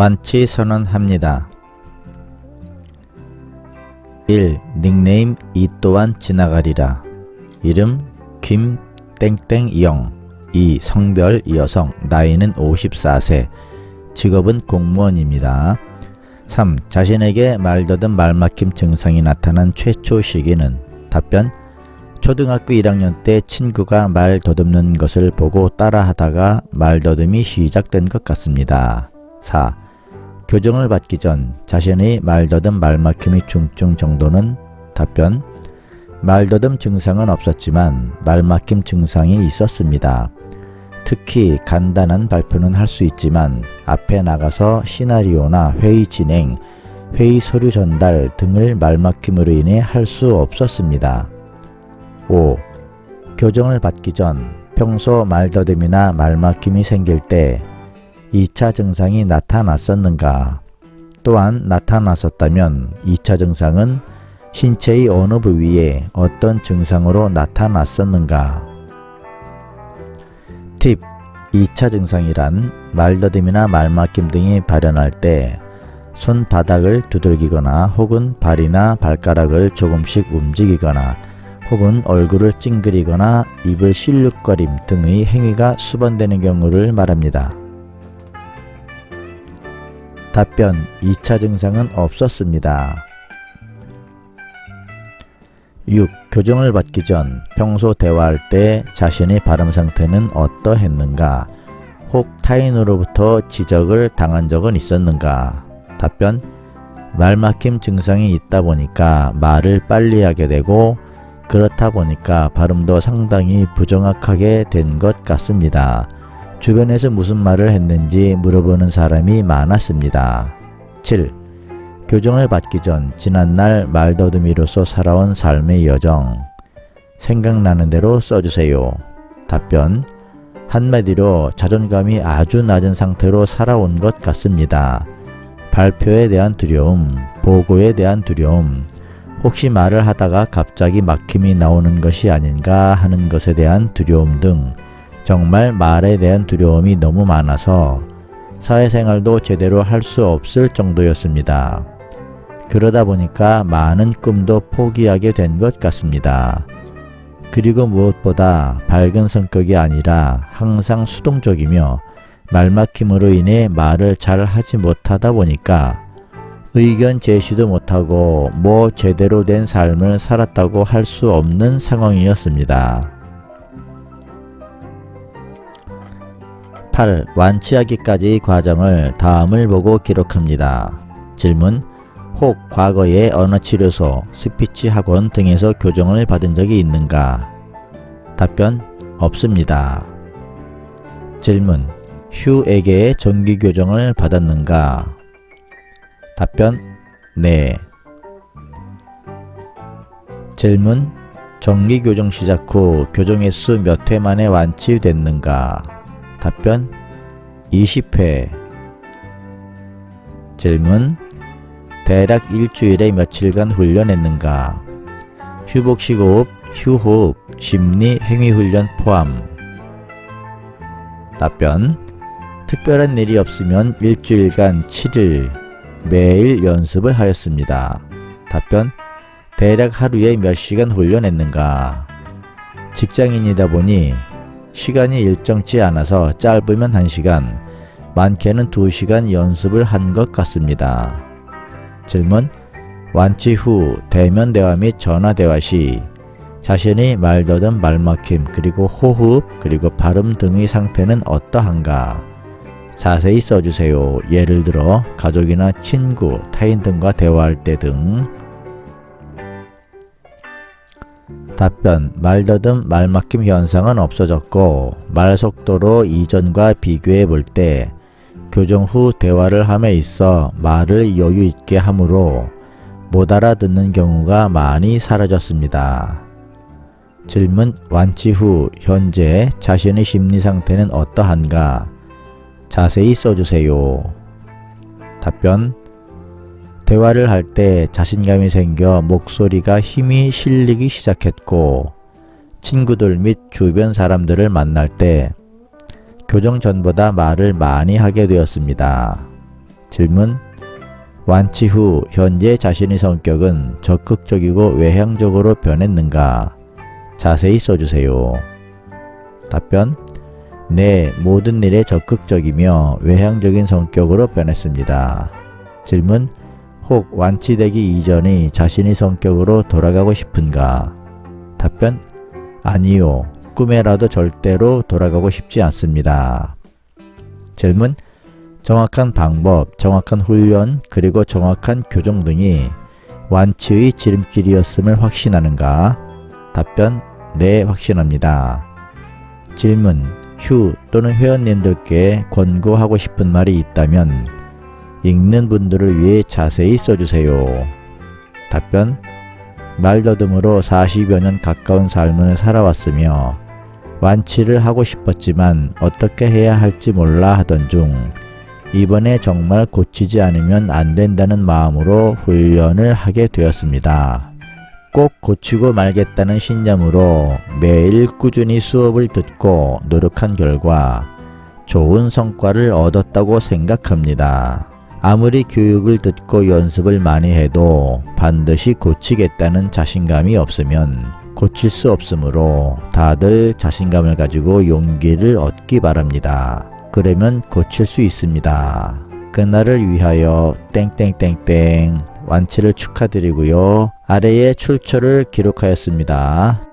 완치 선언합니다. 1. 닉네임 이 또한 지나가리라. 이름 김 땡땡영 2. 성별 여성 나이는 54세 직업은 공무원입니다. 3. 자신에게 말더듬 말막힘 증상이 나타난 최초 시기는 답변 초등학교 1학년 때 친구가 말 더듬는 것을 보고 따라하다가 말 더듬이 시작된 것 같습니다. 4. 교정을 받기 전 자신의 말더듬 말막힘의 중증 정도는 답변 말더듬 증상은 없었지만 말막힘 증상이 있었습니다. 특히 간단한 발표는 할 수 있지만 앞에 나가서 시나리오나 회의 진행, 회의 서류 전달 등을 말막힘으로 인해 할 수 없었습니다. 5. 교정을 받기 전 평소 말더듬이나 말막힘이 생길 때 2차 증상이 나타났었는가? 또한 나타났었다면 2차 증상은 신체의 어느 부위에 어떤 증상으로 나타났었는가? 팁 2차 증상이란 말더듬이나 말막힘 등이 발현할 때 손바닥을 두들기거나 혹은 발이나 발가락을 조금씩 움직이거나 혹은 얼굴을 찡그리거나 입을 실룩거림 등의 행위가 수반되는 경우를 말합니다. 답변 2차 증상은 없었습니다. 6. 교정을 받기 전 평소 대화할 때 자신의 발음 상태는 어떠했는가? 혹 타인으로부터 지적을 당한 적은 있었는가? 답변 말막힘 증상이 있다 보니까 말을 빨리 하게 되고 그렇다 보니까 발음도 상당히 부정확하게 된 것 같습니다. 주변에서 무슨 말을 했는지 물어보는 사람이 많았습니다. 7. 교정을 받기 전 지난날 말더듬이로서 살아온 삶의 여정 생각나는 대로 써주세요. 답변 한마디로 자존감이 아주 낮은 상태로 살아온 것 같습니다. 발표에 대한 두려움, 보고에 대한 두려움, 혹시 말을 하다가 갑자기 막힘이 나오는 것이 아닌가 하는 것에 대한 두려움 등 정말 말에 대한 두려움이 너무 많아서 사회생활도 제대로 할 수 없을 정도였습니다. 그러다 보니까 많은 꿈도 포기하게 된 것 같습니다. 그리고 무엇보다 밝은 성격이 아니라 항상 수동적이며 말막힘으로 인해 말을 잘 하지 못하다 보니까 의견 제시도 못하고 뭐 제대로 된 삶을 살았다고 할 수 없는 상황이었습니다. 8. 완치하기까지 과정을 다음을 보고 기록합니다. 질문 혹 과거에 언어치료소, 스피치 학원 등에서 교정을 받은 적이 있는가? 답변 없습니다. 질문 휴에게 정기 교정을 받았는가? 답변 네. 질문 정기 교정 시작 후 교정 횟수 몇 회 만에 완치됐는가? 답변 20회. 질문 대략 일주일에 며칠간 훈련했는가? 휴복식 호흡, 휴호흡, 심리 행위 훈련 포함. 답변 특별한 일이 없으면 일주일간 7일 매일 연습을 하였습니다. 답변 대략 하루에 몇 시간 훈련했는가? 직장인이다 보니 시간이 일정치 않아서 짧으면 1시간, 많게는 2시간 연습을 한 것 같습니다. 질문 완치 후 대면 대화 및 전화 대화 시 자신이 말더듬 말막힘 그리고 호흡 그리고 발음 등의 상태는 어떠한가? 자세히 써주세요. 예를 들어 가족이나 친구, 타인 등과 대화할 때 등. 답변 말더듬 말막힘 현상은 없어졌고 말 속도로 이전과 비교해 볼 때 교정 후 대화를 함에 있어 말을 여유 있게 하므로 못 알아듣는 경우가 많이 사라졌습니다. 질문 완치 후 현재 자신의 심리 상태는 어떠한가? 자세히 써주세요. 답변 대화를 할 때 자신감이 생겨 목소리가 힘이 실리기 시작했고 친구들 및 주변 사람들을 만날 때 교정 전보다 말을 많이 하게 되었습니다. 질문 완치 후 현재 자신의 성격은 적극적이고 외향적으로 변했는가? 자세히 써주세요. 답변 네, 모든 일에 적극적이며 외향적인 성격으로 변했습니다. 질문 혹 완치되기 이전의 자신의 성격으로 돌아가고 싶은가? 답변 아니요. 꿈에라도 절대로 돌아가고 싶지 않습니다. 질문 정확한 방법, 정확한 훈련, 그리고 정확한 교정 등이 완치의 지름길이었음을 확신하는가? 답변 네, 확신합니다. 질문 휴 또는 회원님들께 권고하고 싶은 말이 있다면 읽는 분들을 위해 자세히 써주세요. 답변 말더듬으로 40여 년 가까운 삶을 살아왔으며 완치를 하고 싶었지만 어떻게 해야 할지 몰라 하던 중 이번에 정말 고치지 않으면 안 된다는 마음으로 훈련을 하게 되었습니다. 꼭 고치고 말겠다는 신념으로 매일 꾸준히 수업을 듣고 노력한 결과 좋은 성과를 얻었다고 생각합니다. 아무리 교육을 듣고 연습을 많이 해도 반드시 고치겠다는 자신감이 없으면 고칠 수 없으므로 다들 자신감을 가지고 용기를 얻기 바랍니다. 그러면 고칠 수 있습니다. 그날을 위하여 땡땡땡땡 완치를 축하드리고요. 아래에 출처를 기록하였습니다.